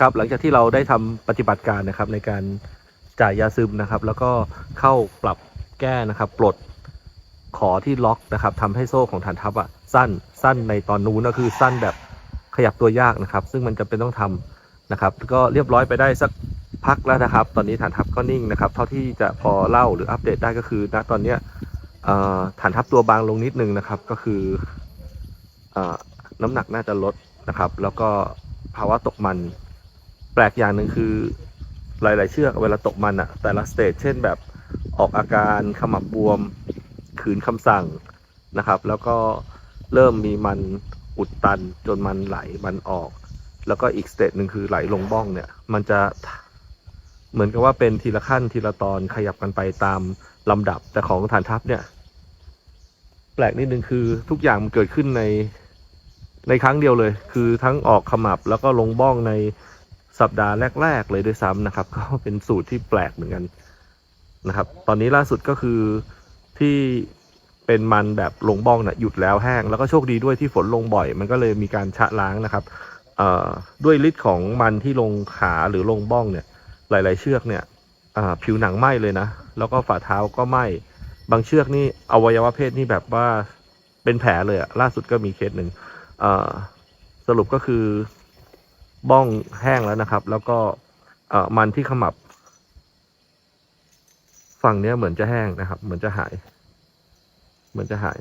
ครับหลังจากที่เราได้ทำปฏิบัติการนะครับในการจ่ายยาซึมนะครับ แล้วก็เข้าปรับแก้นะครับ ปลดขอที่ล็อกนะครับทำให้โซ่ของฐานทัพอะสั้นสั้นในตอนนู้นก็คือสั้นแบบขยับตัวยากนะครับ ซึ่งมันจะเป็นต้องทำนะครับ ก็เรียบร้อยไปได้สักพักแล้วนะครับ ตอนนี้ฐานทัพก็นิ่งนะครับ เท่าที่จะพอเล่าหรืออัปเดตได้ก็คือณตอนเนี้ยฐานทัพตัวบางลงนิดนึงนะครับ ก็คือเอ่อน้ำหนักน่าจะลดนะครับ แล้วก็ภาวะตกมัน แปลกอย่างหนึ่งคือหลาย ๆ เชือกเวลาตกมันอะแต่ละสเตจเช่นแบบออกอาการขมับบวมขืนคำสั่งนะครับ แล้วก็เริ่มมีมันอุดตันจนมันไหลมันออก แล้วก็อีกสเตจหนึ่งคือไหลลงบ้องเนี่ย มันจะเหมือนกับว่าเป็นทีละขั้นทีละตอนขยับกันไปตามลำดับแต่ของฐานทัพเนี่ย แปลกนิดนึงคือทุกอย่างมันเกิดขึ้นในในครั้งเดียวเลย คือทั้งออกขมับแล้วก็ลงบ้องใน สัปดาห์แรก ๆ เลยด้วยซ้ำนะครับ ก็เป็นสูตรที่แปลกเหมือนกันนะครับ ตอนนี้ล่าสุดก็คือที่เป็นมันแบบลงบ้องน่ะหยุดแล้วแห้ง แล้วก็โชคดีด้วยที่ฝนลงบ่อย มันก็เลยมีการชะล้างนะครับด้วยฤทธิ์ของมันที่ลงขาหรือลงบ้องเนี่ย หลาย ๆ เชือกเนี่ยผิวหนังไหม้เลยนะ แล้วก็ฝ่าเท้าก็ไหม้บางเชือกนี่อวัยวะเพศนี่แบบว่าเป็นแผลเลยอะล่าสุดก็มีเคสหนึ่งสรุปก็คือ บ้องแห้งแล้วนะครับ แล้วก็เอ่อมันที่ขมับ ฝั่งเนี้ยเหมือนจะแห้งนะครับ เหมือนจะหาย เหมือนจะหาย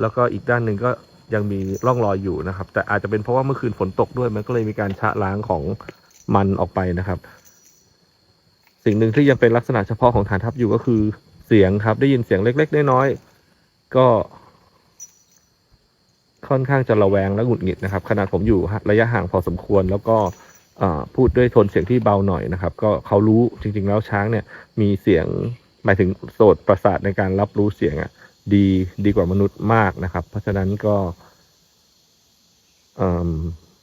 แล้วก็อีกด้านหนึ่งก็ยังมีร่องรอยอยู่นะครับ แต่อาจจะเป็นเพราะว่าเมื่อคืนฝนตกด้วย มันก็เลยมีการชะล้างของมันออกไปนะครับ สิ่งหนึ่งที่ยังเป็นลักษณะเฉพาะของฐานทัพอยู่ก็คือเสียงครับ ได้ยินเสียงเล็ก ๆ น้อยๆก็ ค่อนข้างจะระแวงและหงุดหงิดนะครับขนาดผมอยู่ระยะห่างพอสมควร แล้วก็พูดด้วยโทนเสียงที่เบาหน่อยนะครับ ก็เขารู้จริง ๆ แล้วช้างเนี่ยมีเสียงหมายถึงโสตประสาทในการรับรู้เสียงอะดีดีกว่ามนุษย์มากนะครับ เพราะฉะนั้นก็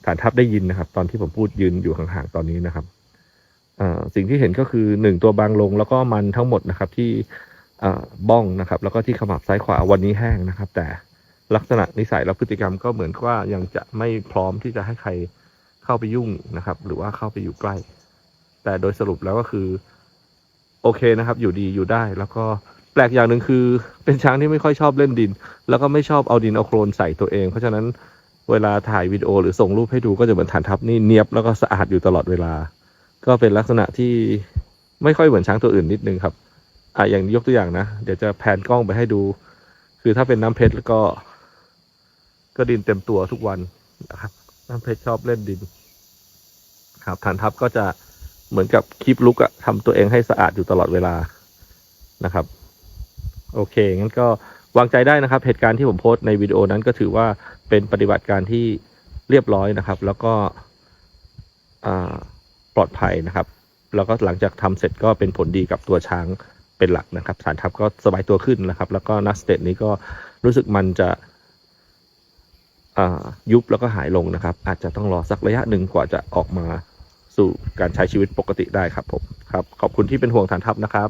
ฐานทัพได้ยินนะครับ ตอนที่ผมพูดยืนอยู่ห่างๆตอนนี้นะครับสิ่งที่เห็นก็คือหนึ่งตัวบางลงแล้วก็มันทั้งหมดนะครับที่บ้องนะครับ แล้วก็ที่ขมับซ้ายขวาวันนี้แห้งนะครับ แต่ ลักษณะนิสัยและพฤติกรรมก็เหมือนกับว่ายังจะไม่พร้อมที่จะให้ใครเข้าไปยุ่งนะครับ หรือว่าเข้าไปอยู่ใกล้ แต่โดยสรุปแล้วก็คือ โอเคนะครับ อยู่ดีอยู่ได้ แล้วก็แปลกอย่างหนึ่งคือ เป็นช้างที่ไม่ค่อยชอบเล่นดิน แล้วก็ไม่ชอบเอาดินเอาโครนใส่ตัวเอง เพราะฉะนั้นเวลาถ่ายวิดีโอหรือส่งรูปให้ดูก็จะเหมือนฐานทัพนี่เนียบแล้วก็สะอาดอยู่ตลอดเวลา ก็เป็นลักษณะที่ไม่ค่อยเหมือนช้างตัวอื่นนิดนึงครับอะอย่างยกตัวอย่างนะ เดี๋ยวจะแผนกล้องไปให้ดู คือถ้าเป็นน้ำเพชรแล้วก็ ก็ดินเต็มตัวทุกวันนะครับน้ำเพชรชอบเล่นดิน ครับฐานทัพก็จะเหมือนกับคลิปลุกอะทำตัวเองให้สะอาดอยู่ตลอดเวลานะครับ โอเค งั้นก็วางใจได้นะครับ เหตุการณ์ที่ผมโพสต์ในวิดีโอนั้นก็ถือว่าเป็นปฏิบัติการที่เรียบร้อยนะครับ แล้วก็ปลอดภัยนะครับ แล้วก็หลังจากทำเสร็จก็เป็นผลดีกับตัวช้างเป็นหลักนะครับฐานทัพก็สบายตัวขึ้นนะครับ แล้วก็นักสเตตนี้ก็รู้สึกมันจะ ยุบแล้วก็หายลงนะครับ อาจจะต้องรอสักระยะหนึ่งกว่าจะออกมาสู่การใช้ชีวิตปกติได้ครับผมครับ ขอบคุณที่เป็นห่วงฐานทัพนะครับ